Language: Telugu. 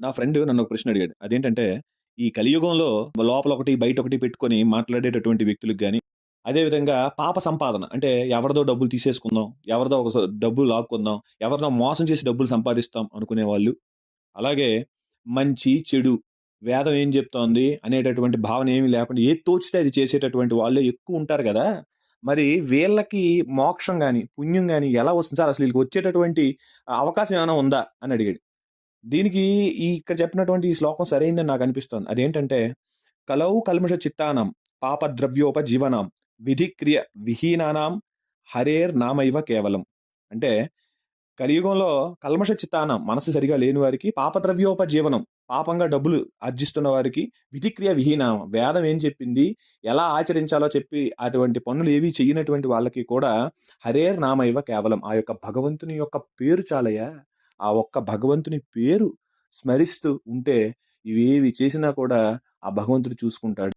నా ఫ్రెండ్ నన్ను ఒక ప్రశ్న అడిగాడు. అదేంటంటే, ఈ కలియుగంలో లోపల ఒకటి, బయట ఒకటి పెట్టుకొని మాట్లాడేటటువంటి వ్యక్తులకు కానీ అదేవిధంగా పాప సంపాదన అంటే ఎవరిదో డబ్బులు తీసేసుకుందాం, ఎవరిదో ఒక డబ్బులు లాక్కుందాం, ఎవరినో మోసం చేసి డబ్బులు సంపాదిస్తాం అనుకునే వాళ్ళు అలాగే మంచి, చెడు, వేదం ఏం చెప్తోంది అనేటటువంటి భావన ఏమి లేకుండా ఏది తోచితే అది చేసేటటువంటి వాళ్ళే ఎక్కువ ఉంటారు కదా మరి వీళ్ళకి మోక్షం కానీ పుణ్యం కానీ ఎలా వస్తుంది సార్? అసలు వీళ్ళకి వచ్చేటటువంటి అవకాశం ఏమైనా ఉందా? అని అడిగాడు. దీనికి ఈ ఇక్కడ చెప్పినటువంటి ఈ శ్లోకం సరైందని నాకు అనిపిస్తుంది. అదేంటంటే, కలౌ కల్మష చిత్తానం పాపద్రవ్యోపజీవనం విధిక్రియ విహీనానాం హరేర్ నామైవ కేవలం. అంటే కలియుగంలో కల్మష చిత్తానం మనసు సరిగా లేని వారికి పాపద్రవ్యోపజీవనం పాపంగా డబ్బులు ఆర్జిస్తున్న వారికి విధిక్రియ విహీనం వేదం ఏం చెప్పింది ఎలా ఆచరించాలో చెప్పి అటువంటి పనులు ఏవి చేయనటువంటి వాళ్ళకి కూడా హరేర్ నామైవ కేవలం. ఆ యొక్క భగవంతుని యొక్క పేరు చాలయ్యా. ఆ ఒక్క భగవంతుని పేరు స్మరిస్తూ ఉంటే ఇవేవి చేసినా కూడా ఆ భగవంతుడు చూసుకుంటాడు.